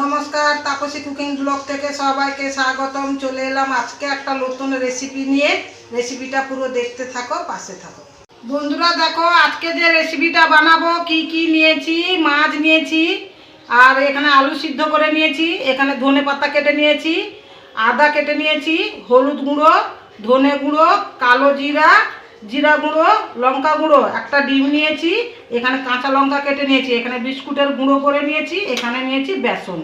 নমস্কার, Tapasi cooking blog থেকে সবাইকে স্বাগতম। চলে এলাম আজকে একটা নতুন রেসিপি নিয়ে। রেসিপিটা পুরো দেখতে থাকো, পাশে থাকো। বন্ধুরা, দেখো, আজকে যে রেসিপিটা বানাবো, কি কি নিয়েছি, মাছ নিয়েছি, আর এখানে আলু সিদ্ধ করে নিয়েছি, এখানে ধনে পাতা কেটে নিয়েছি, আদা কেটে নিয়েছি, হলুদ গুঁড়ো, ধনে গুঁড়ো, কালো জিরা জিরা গুঁড়ো লঙ্কা গুঁড়ো একটা ডিম নিয়েছি এখানে কাঁচা লঙ্কা কেটে নিয়েছি এখানে বিস্কুটের গুঁড়ো করে নিয়েছি এখানে নিয়েছি বেসন।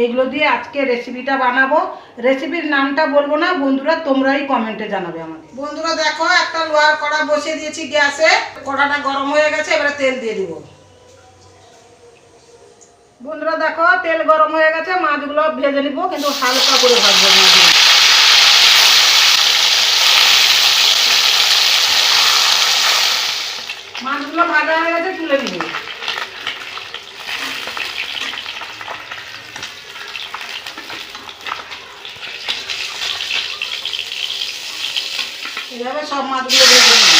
এইগুলো দিয়ে আজকে রেসিপিটা বানাবো। রেসিপির নামটা বলব না বন্ধুরা তোমরাই কমেন্টে জানাবে আমাকে। বন্ধুরা দেখো একটা লোহার কড়া বসিয়ে দিয়েছি গ্যাসে। কড়াটা গরম হয়ে গেছে এবারে তেল দিয়ে দিব। বন্ধুরা দেখো তেল গরম হয়ে গেছে মাছগুলো ভেজে নিব কিন্তু হালকা করে ভাজবো মাছগুলো ভাজা হয়ে গেছে তুলে নিব এইভাবে সব মাছগুলো ভেজে নিব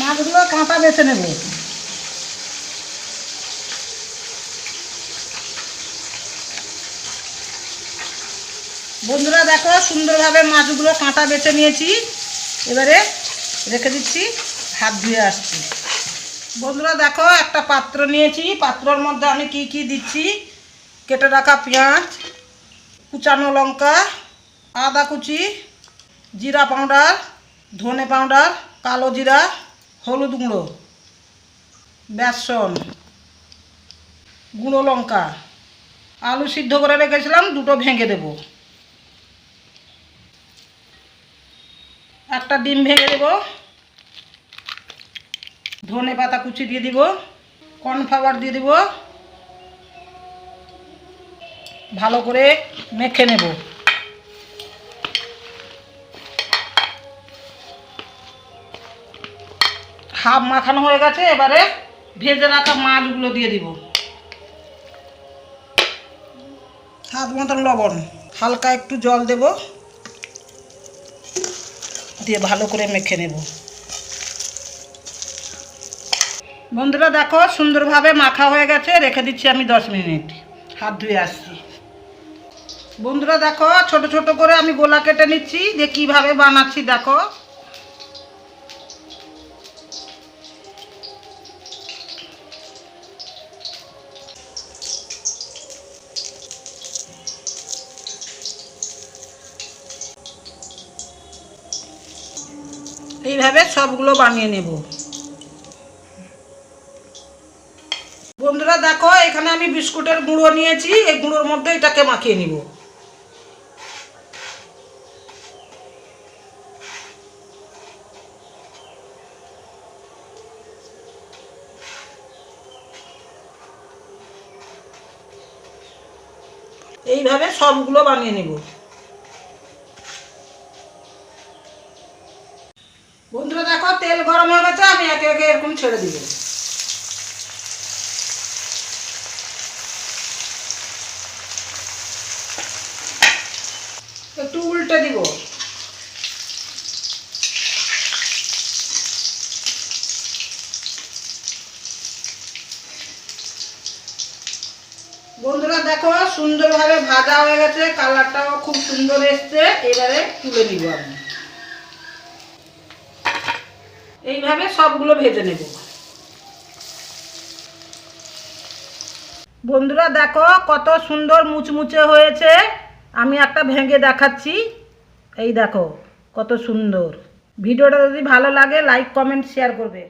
মাছগুলো কাঁটা বেছে নেব। বন্ধুরা দেখো, সুন্দরভাবে মাছগুলো কাঁটা বেছে নিয়েছি। এবারে রেখে দিচ্ছি, হাত ধুয়ে আসছি। বন্ধুরা দেখো, একটা পাত্র নিয়েছি। পাত্রর মধ্যে আমি কি কি দিচ্ছি? কেটে রাখা পেঁয়াজ, কুচানো লঙ্কা আদা কুচি, জিরা পাউডার, ধনে পাউডার, কালো জিরা, হলুদ গুঁড়ো, বেসন, গুঁড়ো লঙ্কা। আলু সিদ্ধ করে রেখেছিলাম, দুটো ভেঙে দেব। একটা ডিম ভেঙে দেব। ধনে পাতা কুচি দিয়ে দিব, কর্নফ্লাওয়ার দিয়ে দিব। ভালো করে মেখে নেব। হাফ মাখানো হয়ে গেছে এবারে ভেজে রাখা মাছগুলো দিয়ে দিব। হাত মতন লবণ হালকা একটু জল দেব। দিয়ে ভালো করে মেখে নেব। বন্ধুরা দেখো সুন্দরভাবে মাখা হয়ে গেছে রেখে দিচ্ছি আমি দশ মিনিট। হাত ধুয়ে আসছি। বন্ধুরা দেখো ছোট ছোট করে আমি গোলা কেটে নিচ্ছি যে কীভাবে বানাচ্ছি দেখো। এইভাবে সবগুলো বানিয়ে নেব। বন্ধুরা দেখো, এখানে আমি বিস্কুটের গুঁড়ো নিয়েছি, এই গুঁড়োর মধ্যে এটাকে মাখিয়ে নিব। এইভাবে সবগুলো বানিয়ে নেব। বন্ধুরা দেখো, তেল গরম হয়ে গেছে, আমি একে একে এরকম ছেড়ে দিব। একটু উল্টে দিব। বন্ধুরা দেখো, সুন্দরভাবে ভাজা হয়ে গেছে, কালারটাও খুব সুন্দর এসছে, এবারে তুলে নিব আমি। এইভাবে সবগুলো ভেজে নেব। বন্ধুরা দেখো কত সুন্দর মুচমুচে হয়েছে। আমি একটা ভেঙে দেখাচ্ছি। এই দেখো কত সুন্দর। ভিডিওটা যদি ভালো লাগে লাইক কমেন্ট শেয়ার করবে।